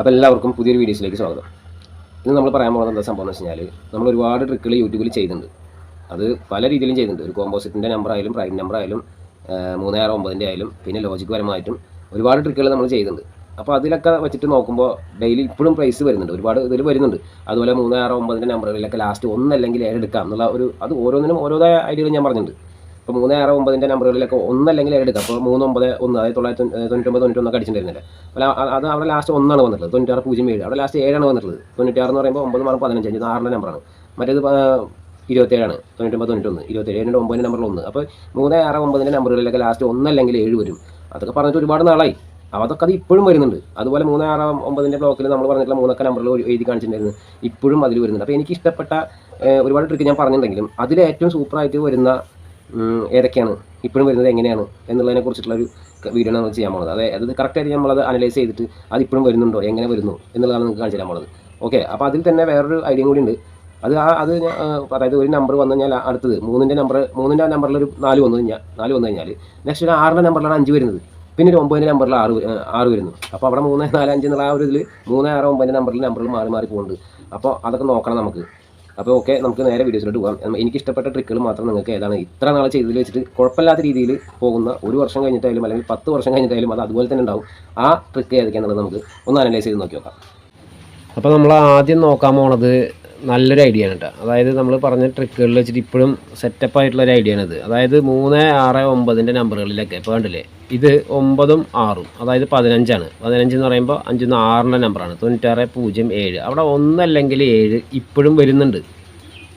അപ്പോൾ എല്ലാവർക്കും പുതിയൊരു വീഡിയോസിലേക്ക് സ്വാഗതം. ഇന്ന് നമ്മൾ പറയാൻ പോകുന്നത് എന്താ സംഭവം എന്ന് വെച്ച് കഴിഞ്ഞാൽ നമ്മൾ ഒരുപാട് ട്രിക്കുകൾ യൂട്യൂബിൽ ചെയ്തിട്ടുണ്ട് അത് പല രീതിയിലും ചെയ്തിട്ടുണ്ട് ഒരു കോമ്പോസിറ്റിന്റെ നമ്പർ ആയാലും പ്രൈം നമ്പർ ആയാലും മൂന്ന് ആറ് ഒമ്പതിന്റെ ആയാലും പിന്നെ ലോജിക് പരമായിട്ടും ഒരുപാട് ട്രിക്കുകൾ നമ്മൾ ചെയ്തിട്ടുണ്ട് അപ്പോൾ അതിലൊക്കെ വെച്ചിട്ട് നോക്കുമ്പോൾ ഡെയിലി ഇപ്പോഴും പ്രൈസ് വരുന്നുണ്ട്. ഒരുപാട് ഇതിൽ വരുന്നുണ്ട്. അതുപോലെ മൂന്ന് ആറ് ഒമ്പതിന്റെ നമ്പറുകളിലൊക്കെ ലാസ്റ്റ് ഒന്നല്ലെങ്കിൽ ഏഴ് എടുക്കാം എന്നുള്ള ഒരു അത് ഓരോന്നിനും ഓരോതായ ഐഡിയകൾ ഞാൻ പറഞ്ഞിട്ടുണ്ട്. ഇപ്പോൾ മൂന്ന് ആറ് ഒമ്പതിന്റെ നമ്പറുകളിലൊക്കെ ഒന്നല്ലെങ്കിൽ എടുക്കാം. അപ്പോൾ മൂന്ന് ഒമ്പത് ഒന്ന് അതായത് തൊള്ളായിരത്തി തൊണ്ണൂറ്റൊമ്പത് തൊണ്ണൂറ്റൊന്നൊക്കെ അടിച്ചിട്ടുണ്ടായിരുന്നില്ല? അപ്പോൾ അത് അവിടെ ലാസ്റ്റ് ഒന്നാണ് വന്നിട്ടുള്ളത്. തൊണ്ണൂറ്റാറ് പൂജ്യം ഏഴ്. അവിടെ ലാസ്റ്റ് ഏഴാണ് വന്നിട്ടുള്ളത്. തൊണ്ണൂറ്റാറ് എന്ന് പറയുമ്പോൾ ഒമ്പത് മാറും പതിനഞ്ച്. അഞ്ച് ആറിന്റെ നമ്പറാണ്. മറ്റേത് ഇരുപത്തേഴാണ്. തൊണ്ണൂറ്റൊമ്പത് തൊണ്ണൂറ്റൊന്ന്. ഇരുപത്തേഴ് എന്റെ ഒമ്പതിന്റെ നമ്പറിൽ ഒന്ന്. അപ്പോൾ മൂന്ന് ആറ് ഒമ്പതിന്റെ നമ്പറുകളിലൊക്കെ ലാസ്റ്റ് ഒന്നല്ലെങ്കിൽ ഏഴ് വരും. അതൊക്കെ പറഞ്ഞിട്ട് ഒരുപാട് നാളായി. അതൊക്കെ അത് ഇപ്പോഴും വരുന്നുണ്ട്. അതുപോലെ മൂന്ന് ആറ് ഒമ്പതിന്റെ ബ്ലോക്കിൽ നമ്മൾ പറഞ്ഞിട്ടുള്ള മൂന്നൊക്കെ നമ്പറിൽ എഴുതി കാണിച്ചിട്ടുണ്ടായിരുന്നു. ഇപ്പോഴും അതിൽ വരുന്നുണ്ട്. അപ്പോൾ എനിക്ക് ഇഷ്ടപ്പെട്ട ഒരുപാട് ട്രിക്ക് ഞാൻ പറഞ്ഞിട്ടുണ്ടെങ്കിലും അതിൽ ഏറ്റവും സൂപ്പറായിട്ട് വരുന്ന ഏതൊക്കെയാണ്? ഇപ്പോഴും വരുന്നത് എങ്ങനെയാണ്? എന്നുള്ളതിനെ കുറിച്ചിട്ടുള്ള ഒരു വീഡിയോ നമ്മൾ ചെയ്യാൻ പോകുന്നത് അതായത് അത് കറക്റ്റായിട്ട് നമ്മളത് അനലൈസ് ചെയ്തിട്ട് അത് ഇപ്പോഴും വരുന്നുണ്ടോ? എങ്ങനെ വരുന്നു? എന്നുള്ളതാണ് നിങ്ങൾക്ക് കാണിച്ചു തരാൻ പോകുന്നത് ഓക്കെ അപ്പോൾ അതിൽ തന്നെ വേറൊരു ഐഡിയ കൂടി ഉണ്ട്. അത് ആ അത് അതായത് ഒരു നമ്പർ വന്നു കഴിഞ്ഞാൽ അടുത്തത് മൂന്നിന്റെ നമ്പർ മൂന്നിന്റെ നമ്പറിൽ ഒരു നാല് വന്നു കഴിഞ്ഞാൽ നാല് വന്നു കഴിഞ്ഞാൽ നെക്സ്റ്റ് ഒരു ആറിന്റെ നമ്പറിലാണ് അഞ്ച് വരുന്നത്. പിന്നെ ഒരു ഒമ്പതിന്റെ നമ്പറിൽ ആറ് ആറ് വരുന്നു. അപ്പോൾ അവിടെ മൂന്ന് നാല് അഞ്ച് എന്നുള്ള ആ ഒരു ഇതിൽ മൂന്ന് ആറ് ഒമ്പതിന്റെ നമ്പറിൽ നമ്പറിൽ മാറി മാറി പോകുന്നുണ്ട് അപ്പോൾ അതൊക്കെ നോക്കണം നമുക്ക്. അപ്പോൾ ഓക്കെ നമുക്ക് നേരെ വീഡിയോസിലോട്ട് പോകാം. എനിക്ക് ഇഷ്ടപ്പെട്ട ട്രിക്കുകൾ മാത്രം നിങ്ങൾക്ക് ഏതാണ്? ഇത്ര നാളെ ചെയ്തതിൽ വെച്ചിട്ട് കുഴപ്പമില്ലാത്ത രീതിയിൽ പോകുന്ന ഒരു വർഷം കഴിഞ്ഞിട്ടായാലും അല്ലെങ്കിൽ പത്ത് വർഷം കഴിഞ്ഞിട്ടായാലും അത് അതുപോലെ തന്നെ ഉണ്ടാവും. ആ ട്രിക്ക് ഏതൊക്കെയാണെന്നുള്ളത് നമുക്ക് ഒന്ന് അനലൈസ് ചെയ്ത് നോക്കി നോക്കാം. അപ്പോൾ നമ്മൾ ആദ്യം നോക്കാൻ പോണത് നല്ലൊരു ഐഡിയ ആണ് കേട്ടോ അതായത് നമ്മൾ പറഞ്ഞ ട്രിക്കുകളിൽ വെച്ചിട്ട് ഇപ്പോഴും സെറ്റപ്പ് ആയിട്ടുള്ള ഒരു ഐഡിയ ആണിത് അതായത് മൂന്ന് ആറ് ഒമ്പതിന്റെ നമ്പറുകളിലൊക്കെ ഇപ്പോൾ കണ്ടില്ലേ? ഇത് ഒമ്പതും ആറും. അതായത് പതിനഞ്ചാണ്. പതിനഞ്ച് എന്ന് പറയുമ്പോൾ അഞ്ചെന്ന് ആറിന്റെ നമ്പറാണ് തൊണ്ണൂറ്റാറ് പൂജ്യം ഏഴ്. അവിടെ ഒന്നല്ലെങ്കിൽ ഏഴ് ഇപ്പോഴും വരുന്നുണ്ട്.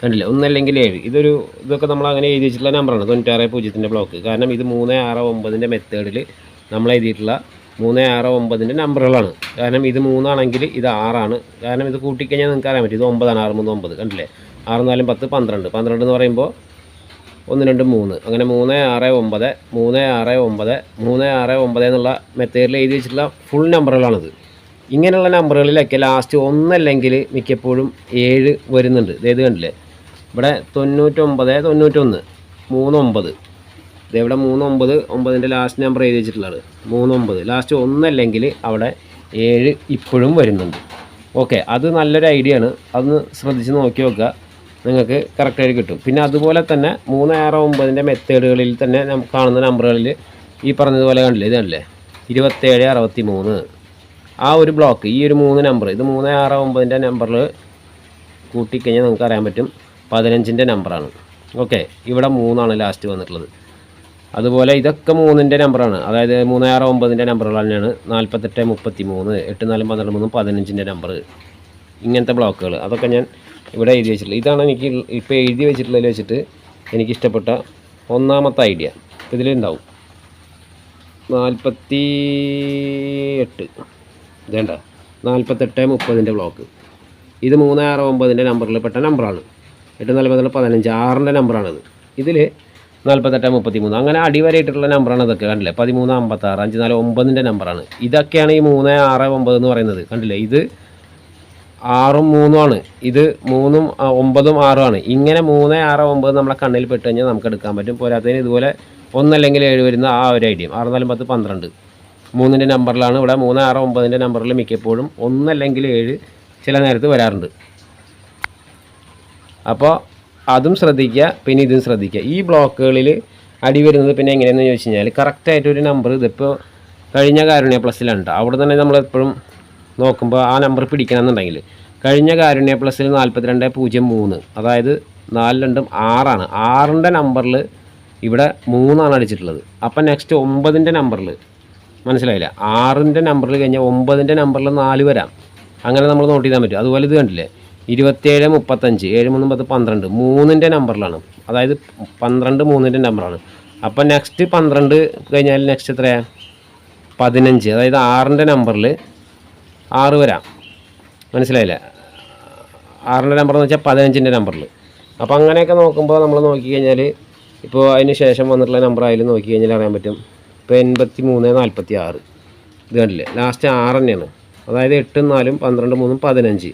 കണ്ടില്ലേ? ഒന്നല്ലെങ്കിൽ ഏഴ്. ഇതൊരു ഇതൊക്കെ നമ്മൾ അങ്ങനെ എഴുതിയിട്ടുള്ള നമ്പറാണ് തൊണ്ണൂറ്റാറ് പൂജ്യത്തിന്റെ ബ്ലോക്ക് കാരണം ഇത് മൂന്ന് ആറ് ഒമ്പതിന്റെ മെത്തേഡിൽ നമ്മൾ എഴുതിയിട്ടുള്ള മൂന്ന് ആറ് ഒമ്പതിന്റെ നമ്പറുകളാണ് കാരണം ഇത് മൂന്നാണെങ്കിൽ ഇത് ആറാണ്. കാരണം ഇത് കൂട്ടിക്കഴിഞ്ഞാൽ നിങ്ങൾക്ക് അറിയാൻ പറ്റും. ഇത് ഒമ്പതാണ് ആറ് മൂന്ന് ഒമ്പത്. കണ്ടില്ലേ? ആറ് നാലും പത്ത് പന്ത്രണ്ട്. പന്ത്രണ്ട് എന്ന് പറയുമ്പോൾ ഒന്ന് രണ്ട് മൂന്ന്. അങ്ങനെ മൂന്ന് ആറ് ഒമ്പത് മൂന്ന് ആറ് ഒമ്പത് മൂന്ന് ആറ് ഒമ്പത് എന്നുള്ള മെത്തേഡിൽ എഴുതി വെച്ചിട്ടുള്ള ഫുൾ നമ്പറുകളാണിത് ഇങ്ങനെയുള്ള നമ്പറുകളിലൊക്കെ ലാസ്റ്റ് ഒന്നല്ലെങ്കിൽ മിക്കപ്പോഴും ഏഴ് വരുന്നുണ്ട്. ഇതേത് കണ്ടില്ലേ? ഇവിടെ തൊണ്ണൂറ്റൊമ്പത് തൊണ്ണൂറ്റൊന്ന് മൂന്നൊമ്പത്. ഇതെവിടെ മൂന്നൊമ്പത് ഒമ്പതിന്റെ ലാസ്റ്റ് നമ്പർ എഴുതി വെച്ചിട്ടുള്ളത് മൂന്നൊമ്പത്. ലാസ്റ്റ് ഒന്നല്ലെങ്കിൽ അവിടെ ഏഴ് ഇപ്പോഴും വരുന്നുണ്ട്. ഓക്കെ അത് നല്ലൊരു ഐഡിയ ആണ്. അതൊന്ന് ശ്രദ്ധിച്ച് നോക്കി നോക്കുക നിങ്ങൾക്ക് കറക്റ്റായിട്ട് കിട്ടും. പിന്നെ അതുപോലെ തന്നെ മൂന്ന് ആറ് ഒമ്പതിന്റെ മെത്തേഡുകളിൽ തന്നെ കാണുന്ന നമ്പറുകളിൽ ഈ പറഞ്ഞതുപോലെ കണ്ടില്ലേ? ഇത് കണ്ടില്ലേ ഇരുപത്തേഴ് അറുപത്തി മൂന്ന് ആ ഒരു ബ്ലോക്ക് ഈ ഒരു മൂന്ന് നമ്പർ ഇത് മൂന്ന് ആറ് ഒമ്പതിന്റെ നമ്പറിൽ കൂട്ടിക്കഴിഞ്ഞാൽ നിങ്ങൾക്ക് അറിയാൻ പറ്റും പതിനഞ്ചിന്റെ നമ്പറാണ് ഓക്കെ ഇവിടെ മൂന്നാണ് ലാസ്റ്റ് വന്നിട്ടുള്ളത്. അതുപോലെ ഇതൊക്കെ മൂന്നിന്റെ നമ്പറാണ് അതായത് മൂന്ന് ആറ് ഒമ്പതിന്റെ നമ്പറുകൾ തന്നെയാണ്. നാൽപ്പത്തെട്ട് മുപ്പത്തി മൂന്ന് എട്ട് നാലും പന്ത്രണ്ട് മൂന്നും പതിനഞ്ചിന്റെ നമ്പർ ഇങ്ങനത്തെ ബ്ലോക്കുകൾ. അതൊക്കെ ഞാൻ ഇവിടെ എഴുതി വെച്ചിട്ടുള്ളത് ഇതാണ് എനിക്ക് ഇപ്പോൾ എഴുതി വെച്ചിട്ടുള്ളതിൽ വെച്ചിട്ട് എനിക്കിഷ്ടപ്പെട്ട ഒന്നാമത്തെ ഐഡിയ. ഇതിലുണ്ടാവും. നാൽപ്പത്തി എട്ട് ഇതേണ്ട. നാൽപ്പത്തെട്ട് മുപ്പതിന്റെ ബ്ലോക്ക്. ഇത് മൂന്ന് ആറ് ഒമ്പതിന്റെ നമ്പറിൽ പെട്ട നമ്പറാണ്. എട്ട് പതിനെട്ട് പതിനഞ്ച് ആറിന്റെ നമ്പറാണിത്. ഇതിൽ നാൽപ്പത്തെട്ട് മുപ്പത്തി മൂന്ന് അങ്ങനെ അടിവരയിട്ടുള്ള നമ്പറാണ് ഇതൊക്കെ. കണ്ടില്ലേ? പതിമൂന്ന് അമ്പത്താറ് അഞ്ച് നാല് ഒമ്പതിന്റെ നമ്പറാണ്. ഇതൊക്കെയാണ് ഈ മൂന്ന് ആറ് ഒമ്പത് എന്ന് പറയുന്നത്. കണ്ടില്ലേ? ഇത് ആറും മൂന്നുമാണ് ഇത് മൂന്നും ഒമ്പതും ആണ്. ഇങ്ങനെ മൂന്ന് ആറ് ഒമ്പത് നമ്മളെ കണ്ണിൽ പെട്ട് കഴിഞ്ഞാൽ നമുക്ക് എടുക്കാൻ പറ്റും. പോരാത്തതിന് ഇതുപോലെ ഒന്നല്ലെങ്കിൽ ഏഴ് വരുന്ന ആ ഒരു ഐഡിയ. ആറ് നാലും പത്ത് പന്ത്രണ്ട്. മൂന്നിന്റെ നമ്പറിലാണ്. ഇവിടെ മൂന്ന് ആറ് ഒമ്പതിന്റെ നമ്പറിൽ മിക്കപ്പോഴും ഒന്നല്ലെങ്കിൽ ഏഴ് ചില നേരത്ത് വരാറുണ്ട്. അപ്പോൾ അതും ശ്രദ്ധിക്കുക പിന്നെ ഇതും ശ്രദ്ധിക്കുക. ഈ ബ്ലോക്കുകളിൽ അടി വരുന്നത് പിന്നെ എങ്ങനെയാണെന്ന് ചോദിച്ചു കഴിഞ്ഞാൽ കറക്റ്റായിട്ടൊരു നമ്പർ ഇതിപ്പോൾ കഴിഞ്ഞ കാരുണ്യ പ്ലസ്സിലാണ് അവിടെ തന്നെ നമ്മൾ എപ്പോഴും നോക്കുമ്പോൾ ആ നമ്പർ പിടിക്കണമെന്നുണ്ടെങ്കിൽ കഴിഞ്ഞ കാരുണ്യ പ്ലസ്സിൽ നാൽപ്പത്തിരണ്ട് പൂജ്യം മൂന്ന്. അതായത് നാല് രണ്ടും ആറാണ്. ആറിന്റെ നമ്പറിൽ ഇവിടെ മൂന്നാണ് അടിച്ചിട്ടുള്ളത്. അപ്പം നെക്സ്റ്റ് ഒമ്പതിന്റെ നമ്പറിൽ മനസ്സിലായില്ല. ആറിന്റെ നമ്പറിൽ കഴിഞ്ഞാൽ ഒമ്പതിന്റെ നമ്പറിൽ നാല് വരാം. അങ്ങനെ നമ്മൾ നോട്ട് ചെയ്താൽ പറ്റും. അതുപോലെ ഇത് കണ്ടില്ലേ? ഇരുപത്തേഴ് മുപ്പത്തഞ്ച് ഏഴ് മൂന്ന് പത്ത് പന്ത്രണ്ട് മൂന്നിന്റെ നമ്പറിലാണ് അതായത് പന്ത്രണ്ട് മൂന്നിന്റെ നമ്പറാണ് അപ്പം നെക്സ്റ്റ് പന്ത്രണ്ട് കഴിഞ്ഞാൽ നെക്സ്റ്റ് എത്രയാണ് പതിനഞ്ച്. അതായത് ആറിന്റെ നമ്പറിൽ ആറ് വരാം. മനസ്സിലായില്ലേ? ആറിന്റെ നമ്പർ എന്ന് വെച്ചാൽ പതിനഞ്ചിന്റെ നമ്പറിൽ അപ്പോൾ അങ്ങനെയൊക്കെ നോക്കുമ്പോൾ നമ്മൾ നോക്കിക്കഴിഞ്ഞാൽ ഇപ്പോൾ അതിന് ശേഷം വന്നിട്ടുള്ള നമ്പർ ആയാലും നോക്കി കഴിഞ്ഞാൽ അറിയാൻ പറ്റും. ഇപ്പോൾ എൺപത്തി മൂന്ന് നാൽപ്പത്തി ആറ് ഇത് കണ്ടില്ലേ? ലാസ്റ്റ് ആറ് തന്നെയാണ്. അതായത് എട്ടും നാലും പന്ത്രണ്ട് മൂന്നും പതിനഞ്ച്.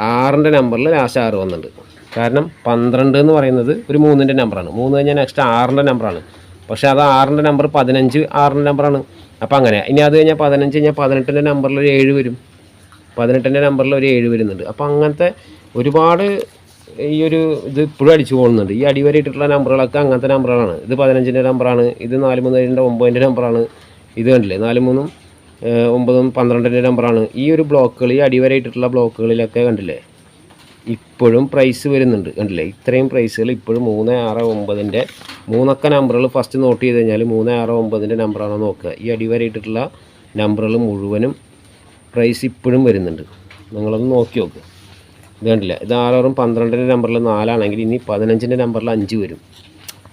ആറിന്റെ നമ്പറിൽ ലാസ്റ്റ് ആറ് വന്നിട്ടുണ്ട്. കാരണം പന്ത്രണ്ട് എന്ന് പറയുന്നത് ഒരു മൂന്നിന്റെ നമ്പറാണ് മൂന്ന് കഴിഞ്ഞാൽ നെക്സ്റ്റ് ആറിന്റെ നമ്പറാണ് പക്ഷേ അത് ആറിന്റെ നമ്പർ പതിനഞ്ച് ആറിന്റെ നമ്പറാണ് അപ്പോൾ അങ്ങനെ. ഇനി അത് കഴിഞ്ഞാൽ പതിനഞ്ച് കഴിഞ്ഞാൽ പതിനെട്ടിന്റെ നമ്പറിൽ ഒരു ഏഴ് വരും. പതിനെട്ടിന്റെ നമ്പറിൽ ഒരു ഏഴ് വരുന്നുണ്ട്. അപ്പോൾ അങ്ങനത്തെ ഒരുപാട് ഈ ഒരു ഇത് ഇപ്പോഴും അടിച്ചു പോകുന്നുണ്ട്. ഈ അടിവരയിട്ടിട്ടുള്ള നമ്പറുകളൊക്കെ അങ്ങനത്തെ നമ്പറുകളാണ് ഇത് പതിനഞ്ചിന്റെ നമ്പറാണ് ഇത് നാല് മൂന്ന് ഏഴിന്റെ ഒമ്പതിന്റെ നമ്പറാണ് ഇത് കണ്ടില്ലേ? നാല് മൂന്നും ഒമ്പതും പന്ത്രണ്ടിന്റെ നമ്പറാണ് ഈ ഒരു ബ്ലോക്കുകൾ ഈ അടിവരയിട്ടുള്ള ബ്ലോക്കുകളിലൊക്കെ കണ്ടില്ലേ? ഇപ്പോഴും പ്രൈസ് വരുന്നുണ്ട്. കണ്ടില്ലേ? ഇത്രയും പ്രൈസുകൾ ഇപ്പോഴും മൂന്ന് ആറ് ഒമ്പതിന്റെ മൂന്നക്ക നമ്പറുകൾ ഫസ്റ്റ് നോട്ട് ചെയ്ത് കഴിഞ്ഞാൽ മൂന്ന് ആറ് ഒമ്പതിന്റെ നമ്പറാണോ നോക്കുക. ഈ അടിവരയിട്ടിട്ടുള്ള നമ്പറുകൾ മുഴുവനും പ്രൈസ് ഇപ്പോഴും വരുന്നുണ്ട്. നിങ്ങളൊന്ന് നോക്കി നോക്കുക ഇത് കണ്ടില്ല? ഇത് ആറാറും പന്ത്രണ്ടിന്റെ നമ്പറിൽ നാലാണെങ്കിൽ ഇനി പതിനഞ്ചിന്റെ നമ്പറിൽ അഞ്ച് വരും.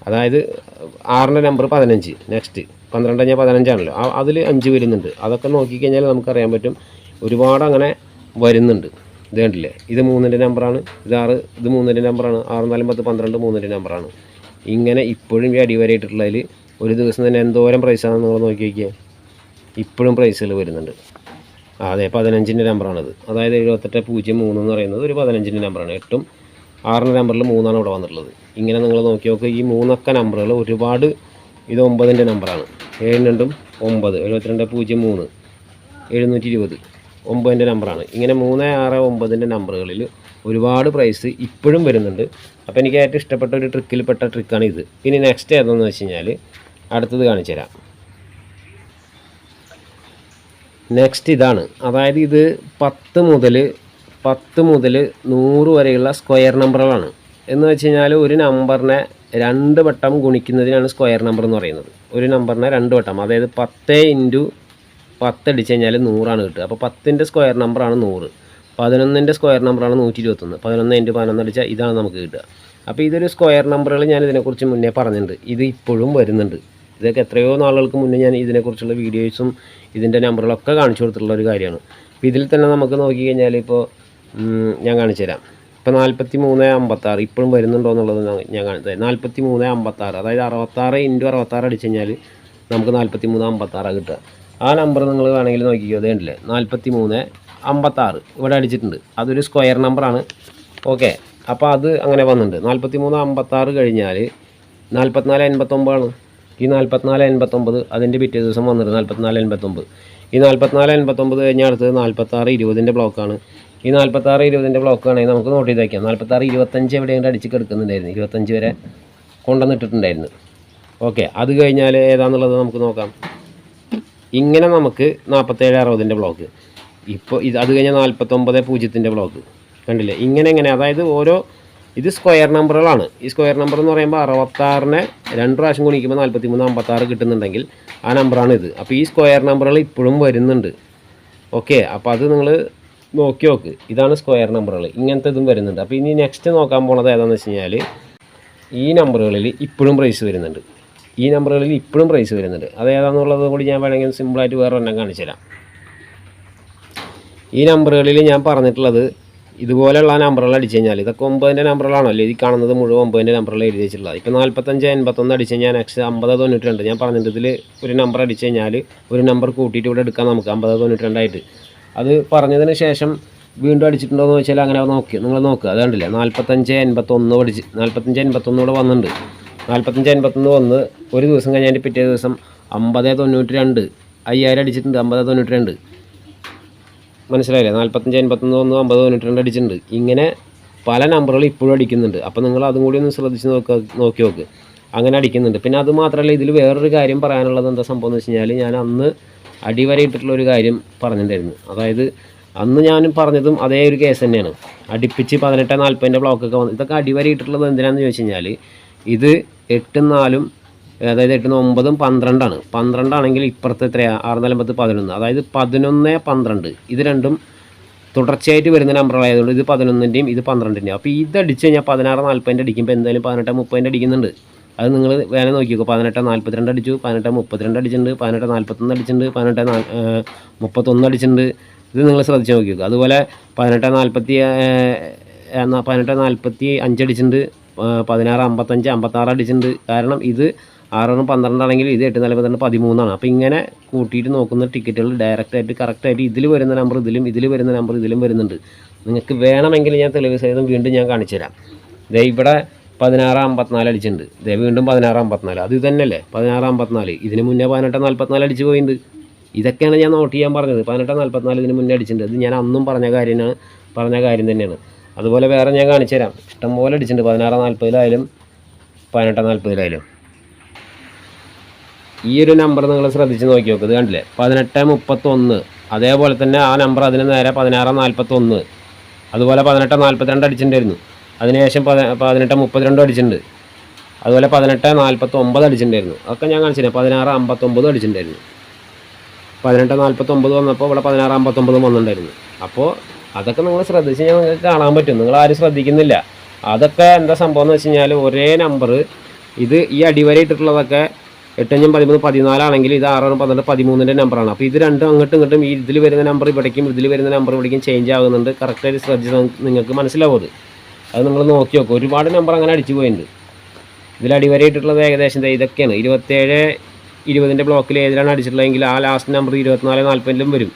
അതായത് ആറിന്റെ നമ്പർ പതിനഞ്ച്. നെക്സ്റ്റ് പന്ത്രണ്ട് കഴിഞ്ഞാൽ പതിനഞ്ചാണല്ലോ. അതിൽ അഞ്ച് വരുന്നുണ്ട്. അതൊക്കെ നോക്കിക്കഴിഞ്ഞാൽ നമുക്കറിയാൻ പറ്റും ഒരുപാട് അങ്ങനെ വരുന്നുണ്ട്. ഇത് കണ്ടില്ലേ? ഇത് മൂന്നിന്റെ നമ്പറാണ് ഇത് ആറ് ഇത് മൂന്നിന്റെ നമ്പറാണ് ആറ് നാലും പത്ത് പന്ത്രണ്ട് മൂന്നിന്റെ നമ്പറാണ് ഇങ്ങനെ ഇപ്പോഴും ഈ അടിവരായിട്ടുള്ളതിൽ ഒരു ദിവസം തന്നെ എന്തോരം പ്രൈസാണെന്ന് നിങ്ങൾ നോക്കി നോക്കിയാൽ ഇപ്പോഴും പ്രൈസുകൾ വരുന്നുണ്ട്. അതെ പതിനഞ്ചിന്റെ നമ്പറാണിത് അതായത് എഴുപത്തെട്ട് പൂജ്യം മൂന്ന് എന്ന് പറയുന്നത് ഒരു പതിനഞ്ചിന്റെ നമ്പറാണ് എട്ടും ആറിന്റെ നമ്പറിൽ മൂന്നാണ് ഇവിടെ വന്നിട്ടുള്ളത്. ഇങ്ങനെ നിങ്ങൾ നോക്കി നോക്കുക ഈ മൂന്നൊക്കെ നമ്പറുകൾ ഒരുപാട് ഇത് ഒമ്പതിന്റെ നമ്പറാണ് ഏഴ് രണ്ടും ഒമ്പത്. എഴുപത്തിരണ്ട് പൂജ്യം മൂന്ന്. എഴുന്നൂറ്റി ഇരുപത്. ഒമ്പതിന്റെ നമ്പറാണ്. ഇങ്ങനെ മൂന്ന് ആറ് ഒമ്പതിന്റെ നമ്പറുകളിൽ ഒരുപാട് പ്രൈസ് ഇപ്പോഴും വരുന്നുണ്ട്. അപ്പോൾ എനിക്ക് ഏറ്റവും ഇഷ്ടപ്പെട്ട ഒരു ട്രിക്കിൽപ്പെട്ട ട്രിക്കാണ് ഇത്. ഇനി നെക്സ്റ്റ് ഏതെന്ന് വെച്ച് കഴിഞ്ഞാൽ അടുത്തത് കാണിച്ചു തരാം. നെക്സ്റ്റ് ഇതാണ്. അതായത് ഇത് പത്ത് മുതൽ പത്ത് മുതൽ നൂറ് വരെയുള്ള സ്ക്വയർ നമ്പറുകളാണ് എന്ന് വെച്ച് കഴിഞ്ഞാൽ ഒരു നമ്പറിനെ രണ്ട് വട്ടം ഗുണിക്കുന്നതിനാണ് സ്ക്വയർ നമ്പർ എന്ന് പറയുന്നത്. ഒരു നമ്പറിനെ രണ്ട് വട്ടം. അതായത് പത്ത് ഇന്റു പത്ത് അടിച്ച് കഴിഞ്ഞാൽ നൂറാണ് കിട്ടുക. അപ്പോൾ പത്തിന്റെ സ്ക്വയർ നമ്പറാണ് നൂറ്. പതിനൊന്നിന്റെ സ്ക്വയർ നമ്പറാണ് നൂറ്റി ഇരുപത്തൊന്ന് പതിനൊന്ന് ഇന്റു പതിനൊന്ന് അടിച്ചാൽ ഇതാണ് നമുക്ക് കിട്ടുക. അപ്പോൾ ഇതൊരു സ്ക്വയർ നമ്പറുകൾ ഞാൻ ഇതിനെക്കുറിച്ച് മുന്നേ പറഞ്ഞിട്ടുണ്ട്. ഇത് ഇപ്പോഴും വരുന്നുണ്ട്. ഇതൊക്കെ എത്രയോ നാളുകൾക്ക് മുന്നേ ഞാൻ ഇതിനെക്കുറിച്ചുള്ള വീഡിയോസും ഇതിന്റെ നമ്പറുകളൊക്കെ കാണിച്ചു കൊടുത്തിട്ടുള്ള ഒരു കാര്യമാണ്. അപ്പോൾ ഇതിൽ തന്നെ നമുക്ക് നോക്കിക്കഴിഞ്ഞാൽ ഇപ്പോൾ ഉം, ഞാൻ കാണിച്ചു തരാം. ഇപ്പോൾ നാൽപ്പത്തി മൂന്ന് അമ്പത്താറ് ഇപ്പോഴും വരുന്നുണ്ടോ എന്നുള്ളത് ഞാൻ കാണിച്ചത് നാൽപ്പത്തി മൂന്ന് അമ്പത്താറ് അതായത് അറുപത്താറ് ഇന്റു അറുപത്താറ് അടിച്ചു കഴിഞ്ഞാൽ നമുക്ക് നാൽപ്പത്തി മൂന്ന് അമ്പത്താറാണ് കിട്ടുക. ആ നമ്പർ നിങ്ങൾ വേണമെങ്കിൽ നോക്കിക്കോ. അതേ ഉണ്ടല്ലേ നാൽപ്പത്തി മൂന്ന് അമ്പത്താറ്. ഇവിടെ അടിച്ചിട്ടുണ്ട്. അതൊരു സ്ക്വയർ നമ്പറാണ് ഓക്കെ അപ്പോൾ അത് അങ്ങനെ വന്നിട്ടുണ്ട്. നാൽപ്പത്തി മൂന്ന് അമ്പത്താറ് കഴിഞ്ഞാൽ നാൽപ്പത്തിനാല് എൺപത്തൊമ്പതാണ് ഈ നാൽപ്പത്തിനാല് എൺപത്തൊമ്പത് അതിന്റെ പിറ്റേ ദിവസം വന്നിട്ട് നാൽപ്പത്തിനാല് എൺപത്തൊമ്പത്. ഈ നാൽപ്പത്തിനാല് എൺപത്തൊമ്പത് കഴിഞ്ഞാൽ അടുത്തത് നാൽപ്പത്താറ് ഇരുപതിന്റെ ബ്ലോക്കാണ് ഈ നാൽപ്പത്താറ് ഇരുപതിന്റെ ബ്ലോക്ക് ആണെങ്കിൽ നമുക്ക് നോട്ട് ചെയ്ത് വയ്ക്കാം നാൽപ്പത്താറ് ഇരുപത്തഞ്ച് എവിടെയെങ്കിലും അടിച്ച് കിടക്കുന്നുണ്ടായിരുന്നു. ഇരുപത്തഞ്ച് വരെ കൊണ്ടുവന്നിട്ടിട്ടുണ്ടായിരുന്നു. ഓക്കെ അത് കഴിഞ്ഞാൽ ഏതാണെന്നുള്ളത് നമുക്ക് നോക്കാം. ഇങ്ങനെ നമുക്ക് നാൽപ്പത്തേഴ് അറുപതിന്റെ ബ്ലോക്ക് ഇപ്പോൾ ഇത് അത് കഴിഞ്ഞാൽ നാൽപ്പത്തൊമ്പത് പൂജ്യത്തിന്റെ ബ്ലോക്ക് കണ്ടില്ലേ? ഇങ്ങനെ എങ്ങനെ അതായത് ഓരോ ഇത് സ്ക്വയർ നമ്പറുകളാണ് ഈ സ്ക്വയർ നമ്പർ എന്ന് പറയുമ്പോൾ അറുപത്താറിനെ രണ്ട് പ്രാവശ്യം ഗുണിക്കുമ്പോൾ നാൽപ്പത്തി മൂന്ന് അമ്പത്താറ് കിട്ടുന്നുണ്ടെങ്കിൽ ആ നമ്പറാണ് ഇത്. അപ്പോൾ ഈ സ്ക്വയർ നമ്പറുകൾ ഇപ്പോഴും വരുന്നുണ്ട്. ഓക്കെ അപ്പോൾ അത് നിങ്ങൾ നോക്കി നോക്ക്. ഇതാണ് സ്ക്വയർ നമ്പറുകൾ ഇങ്ങനത്തെ ഇതും വരുന്നുണ്ട്. അപ്പോൾ ഇനി നെക്സ്റ്റ് നോക്കാൻ പോണത് ഏതാണെന്ന് വെച്ച് കഴിഞ്ഞാൽ ഈ നമ്പറുകളിൽ ഇപ്പോഴും പ്രൈസ് വരുന്നുണ്ട്. ഈ നമ്പറുകളിൽ ഇപ്പോഴും പ്രൈസ് വരുന്നുണ്ട്. അത് ഏതാണെന്നുള്ളത് കൂടി ഞാൻ വേണമെങ്കിൽ സിമ്പിളായിട്ട് വേറെ ഒരെണ്ണം കാണിച്ചു തരാം. ഈ നമ്പറുകളിൽ ഞാൻ പറഞ്ഞിട്ടുള്ളത് ഇതുപോലെയുള്ള നമ്പറുകൾ അടിച്ചു കഴിഞ്ഞാൽ ഇതൊക്കെ ഒമ്പതിന്റെ നമ്പറുകളാണല്ലോ ഈ കാണുന്നത് മുഴുവൻ ഒമ്പതിന്റെ നമ്പറുകൾ എഴുതി വെച്ചിട്ടുള്ളത്. ഇപ്പോൾ നാൽപ്പത്തഞ്ച് എൺപത്തൊന്ന് അടിച്ച് കഴിഞ്ഞാൽ നെക്സ്റ്റ് അമ്പത് തൊണ്ണൂറ്റി രണ്ട് ഞാൻ പറഞ്ഞിട്ട് ഇതിൽ ഒരു നമ്പർ അടിച്ചു കഴിഞ്ഞാൽ ഒരു നമ്പർ കൂട്ടിയിട്ട് ഇവിടെ എടുക്കാം നമുക്ക്. അമ്പത് തൊണ്ണൂറ്റി രണ്ടായിട്ട് അത് പറഞ്ഞതിന് ശേഷം വീണ്ടും അടിച്ചിട്ടുണ്ടോ എന്ന് വെച്ചാൽ അങ്ങനെ നോക്കി. നിങ്ങൾ നോക്കുക അതുകൊണ്ടില്ല കണ്ടില്ലേ? നാൽപ്പത്തഞ്ച് എൺപത്തൊന്ന് പഠിച്ച് നാൽപ്പത്തഞ്ച് എൺപത്തൊന്ന് ഇവിടെ വന്നിട്ടുണ്ട്. നാൽപ്പത്തഞ്ച് അൻപത്തൊന്ന് വന്ന് ഒരു ദിവസം കഴിഞ്ഞാൽ പിറ്റേ ദിവസം അമ്പത് തൊണ്ണൂറ്റി രണ്ട് അയ്യായിരം അടിച്ചിട്ടുണ്ട് അമ്പത് തൊണ്ണൂറ്റി രണ്ട് മനസ്സിലായില്ലേ? നാൽപ്പത്തഞ്ച് അൻപത്തൊന്ന് വന്ന് അമ്പത് തൊണ്ണൂറ്റി രണ്ട് അടിച്ചിട്ടുണ്ട്. ഇങ്ങനെ പല നമ്പറുകൾ ഇപ്പോഴും അടിക്കുന്നുണ്ട്. അപ്പോൾ നിങ്ങൾ അതും കൂടി ഒന്ന് ശ്രദ്ധിച്ച് നോക്കുക നോക്കി നോക്ക്. അങ്ങനെ അടിക്കുന്നുണ്ട്. പിന്നെ അത് മാത്രമല്ല ഇതിൽ വേറൊരു കാര്യം പറയാനുള്ളത് എന്താ സംഭവം എന്ന് വെച്ച് കഴിഞ്ഞാൽ ഞാൻ അന്ന് അടിവരയിട്ടിട്ടുള്ള ഒരു കാര്യം പറഞ്ഞിട്ടുണ്ടായിരുന്നു. അതായത് അന്ന് ഞാൻ പറഞ്ഞതും അതേ ഒരു കേസ് തന്നെയാണ്. അടുപ്പിച്ച് പതിനെട്ട് നാൽപ്പതിന്റെ ബ്ലോക്കൊക്കെ വന്നു ഇതൊക്കെ അടിവരയിട്ടിട്ടുള്ളത് എന്തിനാണെന്ന് ചോദിച്ചു കഴിഞ്ഞാൽ ഇത് എട്ടും നാലും അതായത് എട്ടിന് ഒമ്പതും പന്ത്രണ്ടാണ്. പന്ത്രണ്ടാണെങ്കിൽ ഇപ്പുറത്ത് എത്രയാണ് ആറ് നാലും പതിനൊന്ന്. അതായത് പതിനൊന്ന് പന്ത്രണ്ട്. ഇത് രണ്ടും തുടർച്ചയായിട്ട് വരുന്ന നമ്പറുകളായതുകൊണ്ട് ഇത് പതിനൊന്നിന്റെയും ഇത് പന്ത്രണ്ടിന്റെയും അപ്പോൾ ഇത് അടിച്ച് കഴിഞ്ഞാൽ പതിനാറ് നാൽപ്പതിന്റെ അടിക്കുമ്പോൾ എന്തായാലും പതിനെട്ട് മുപ്പതിന്റെ അടിക്കുന്നുണ്ട്. അത് നിങ്ങൾ വേറെ നോക്കിക്കോ. പതിനെട്ട് നാൽപ്പത്തിരണ്ട് അടിച്ചു പതിനെട്ട് മുപ്പത്തിരണ്ട് അടിച്ചിട്ടുണ്ട് പതിനെട്ട് നാൽപ്പത്തൊന്ന് അടിച്ചിട്ടുണ്ട് പതിനെട്ട് മുപ്പത്തൊന്ന് അടിച്ചിട്ടുണ്ട്. ഇത് നിങ്ങൾ ശ്രദ്ധിച്ച് നോക്കിക്കോ. അതുപോലെ പതിനെട്ട് നാൽപ്പത്തി പതിനെട്ട് നാൽപ്പത്തി അഞ്ചടിച്ചിട്ടുണ്ട് പതിനാറ് അമ്പത്തഞ്ച് അമ്പത്താറ് അടിച്ചിട്ടുണ്ട്. കാരണം ഇത് ആറും പന്ത്രണ്ടാണെങ്കിൽ ഇത് എട്ട് നാല് പന്ത്രണ്ട് പതിമൂന്നാണ്. അപ്പോൾ ഇങ്ങനെ കൂട്ടിയിട്ട് നോക്കുന്ന ടിക്കറ്റുകൾ ഡയറക്റ്റായിട്ട് കറക്റ്റായിട്ട് ഇതിൽ വരുന്ന നമ്പർ ഇതിലും ഇതിൽ വരുന്ന നമ്പർ ഇതിലും വരുന്നുണ്ട്. നിങ്ങൾക്ക് വേണമെങ്കിൽ ഞാൻ തെളിവ് സഹിതം വീണ്ടും ഞാൻ കാണിച്ചു തരാം. ദേ ഇവിടെ പതിനാറ് അമ്പത്തിനാല് അടിച്ചിട്ടുണ്ട്. ദേ വീണ്ടും പതിനാറ് അമ്പത്തിനാല്. അത് തന്നെയല്ലേ പതിനാറ് അമ്പത്തിനാല്. ഇതിന് മുന്നേ പതിനെട്ട് നാൽപ്പത്തിനാല് അടിച്ച് പോയിട്ടുണ്ട് ഇതൊക്കെയാണ് ഞാൻ നോട്ട് ചെയ്യാൻ പറഞ്ഞത്. പതിനെട്ട് നാൽപ്പത്തിനാല് ഇതിന് മുന്നേ അടിച്ചിട്ടുണ്ട്. അത് ഞാൻ അന്നും പറഞ്ഞ കാര്യമാണ് പറഞ്ഞ കാര്യം തന്നെയാണ്. അതുപോലെ വേറെ ഞാൻ കാണിച്ചു തരാം ഇഷ്ടംപോലെ അടിച്ചിട്ടുണ്ട്. പതിനാറ് നാൽപ്പതിലായാലും പതിനെട്ട് നാൽപ്പതിലായാലും ഈ ഒരു നമ്പർ നിങ്ങൾ ശ്രദ്ധിച്ച് നോക്കി നോക്ക്. ഇത് കണ്ടില്ലേ? പതിനെട്ട് മുപ്പത്തൊന്ന്. അതേപോലെ തന്നെ ആ നമ്പർ അതിന് നേരെ പതിനാറ് നാൽപ്പത്തൊന്ന് അതുപോലെ പതിനെട്ട് നാൽപ്പത്തിരണ്ട് അടിച്ചിട്ടുണ്ടായിരുന്നു. അതിനുശേഷം പതി പതിനെട്ട് മുപ്പത്തിരണ്ട് അടിച്ചിട്ടുണ്ട്. അതുപോലെ പതിനെട്ട് നാൽപ്പത്തൊമ്പത് അടിച്ചിട്ടുണ്ടായിരുന്നു. അതൊക്കെ ഞാൻ കാണിച്ചിരുന്നു പതിനാറ് അമ്പത്തൊമ്പത് അടിച്ചിട്ടുണ്ടായിരുന്നു. പതിനെട്ട് നാൽപ്പത്തൊമ്പത് വന്നപ്പോൾ ഇവിടെ പതിനാറ് അമ്പത്തൊമ്പത് വന്നിട്ടുണ്ടായിരുന്നു. അപ്പോൾ അതൊക്കെ നിങ്ങൾ ശ്രദ്ധിച്ച് കഴിഞ്ഞാൽ നിങ്ങൾക്ക് കാണാൻ പറ്റും. നിങ്ങൾ ആരും ശ്രദ്ധിക്കുന്നില്ല. അതൊക്കെ എന്താ സംഭവം എന്ന് വെച്ച് കഴിഞ്ഞാൽ ഒരേ നമ്പർ ഇത് ഈ അടിവരെ ഇട്ടിട്ടുള്ളതൊക്കെ എട്ടഞ്ചും പതിമൂന്ന് പതിനാലാണെങ്കിൽ ഇത് ആറാണ് പന്ത്രണ്ട് പതിമൂന്നിന്റെ നമ്പറാണ് അപ്പോൾ ഇത് രണ്ടും അങ്ങോട്ടും ഇങ്ങോട്ടും ഈ ഇതിൽ വരുന്ന നമ്പർ ഇവിടേക്കും ഇതിൽ വരുന്ന നമ്പർ ഇവിടേക്കും ചേഞ്ച് ആകുന്നുണ്ട്. കറക്റ്റായിട്ട് ശ്രദ്ധിച്ച് നിങ്ങൾക്ക് മനസ്സിലാവും അത്. അത് നിങ്ങൾ നോക്കി നോക്കും. ഒരുപാട് നമ്പർ അങ്ങനെ അടിച്ചു പോയിട്ടുണ്ട്. ഇതിൽ അടിവരെ ഇട്ടിട്ടുള്ളത് ഏകദേശം ഇതൊക്കെയാണ്. ഇരുപത്തേഴ് ഇരുപതിന്റെ ബ്ലോക്കിൽ ഏതിലാണ് അടിച്ചിട്ടുള്ളതെങ്കിൽ ആ ലാസ്റ്റ് നമ്പർ ഇരുപത്തിനാല് നാൽപ്പതിലും വരും.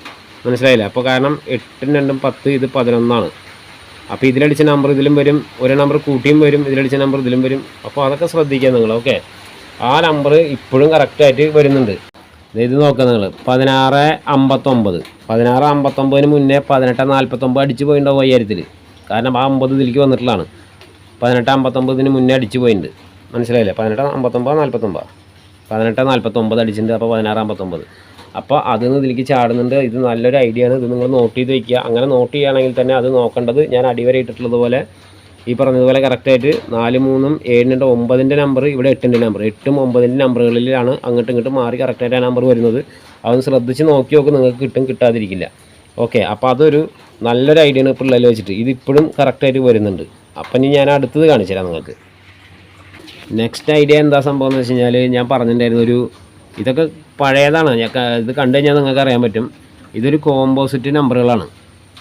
മനസ്സിലായില്ല? അപ്പോൾ കാരണം എട്ടും രണ്ടും പത്ത് ഇത് പതിനൊന്നാണ്. അപ്പോൾ ഇതിലടിച്ച നമ്പർ ഇതിലും വരും ഒരു നമ്പർ കൂട്ടിയും വരും ഇതിലടിച്ച നമ്പർ ഇതിലും വരും. അപ്പോൾ അതൊക്കെ ശ്രദ്ധിക്കുക നിങ്ങൾ ഓക്കെ ആ നമ്പർ ഇപ്പോഴും കറക്റ്റായിട്ട് വരുന്നുണ്ട്. ഇത് നോക്കുക നിങ്ങൾ പതിനാറ് അമ്പത്തൊമ്പത്. പതിനാറ് അമ്പത്തൊമ്പതിന് മുന്നേ പതിനെട്ട് നാൽപ്പത്തൊമ്പത് അടിച്ച് പോയിട്ടുണ്ടാവും അയ്യായിരത്തിൽ കാരണം ആ അമ്പത് ഇതിലേക്ക് വന്നിട്ടുള്ളതാണ്. പതിനെട്ട് അമ്പത്തൊമ്പതിന് മുന്നേ അടിച്ച് പോയിട്ടുണ്ട് മനസ്സിലായില്ലേ? പതിനെട്ട് അമ്പത്തൊമ്പത് നാൽപ്പത്തൊമ്പത് പതിനെട്ട് നാൽപ്പത്തൊമ്പത് അടിച്ചിട്ടുണ്ട് അപ്പോൾ പതിനാറ് അമ്പത്തൊമ്പത്. അപ്പോൾ അതിൽ നിന്ന് ഇതിലേക്ക് ചാടുന്നുണ്ട്. ഇത് നല്ലൊരു ഐഡിയ ആണ്. ഇത് നിങ്ങൾ നോട്ട് ചെയ്ത് വയ്ക്കുക അങ്ങനെ നോട്ട് ചെയ്യുകയാണെങ്കിൽ തന്നെ അത് നോക്കേണ്ടത് ഞാൻ അടിവരെ ഇട്ടിട്ടുള്ളത് പോലെ ഈ പറഞ്ഞതുപോലെ കറക്റ്റായിട്ട് നാല് മൂന്നും ഏഴിന്റെ ഒമ്പതിന്റെ നമ്പർ ഇവിടെ എട്ടിന്റെ നമ്പർ എട്ടും ഒമ്പതിന്റെ നമ്പറുകളിലാണ് അങ്ങോട്ടും ഇങ്ങോട്ടും മാറി കറക്റ്റായിട്ട് ആ നമ്പർ വരുന്നത്. അതൊന്ന് ശ്രദ്ധിച്ച് നോക്കി നോക്കും നിങ്ങൾക്ക് കിട്ടും കിട്ടാതിരിക്കില്ല. ഓക്കെ അപ്പോൾ അതൊരു നല്ലൊരു ഐഡിയ ആണ് പിള്ളേർ വെച്ചിട്ട്. ഇത് ഇപ്പോഴും കറക്റ്റായിട്ട് വരുന്നുണ്ട്. അപ്പം ഇനി ഞാൻ അടുത്തത് കാണിച്ചു തരാം നിങ്ങൾക്ക്. നെക്സ്റ്റ് ഐഡിയ എന്താ സംഭവം എന്ന് വെച്ച് കഴിഞ്ഞാൽ ഞാൻ പറഞ്ഞിട്ടുണ്ടായിരുന്നു ഒരു ഇതൊക്കെ പഴയതാണ്. ഞാൻ ഇത് കണ്ടു കഴിഞ്ഞാൽ നിങ്ങൾക്ക് അറിയാൻ പറ്റും. ഇതൊരു കോമ്പോസിറ്റ് നമ്പറുകളാണ്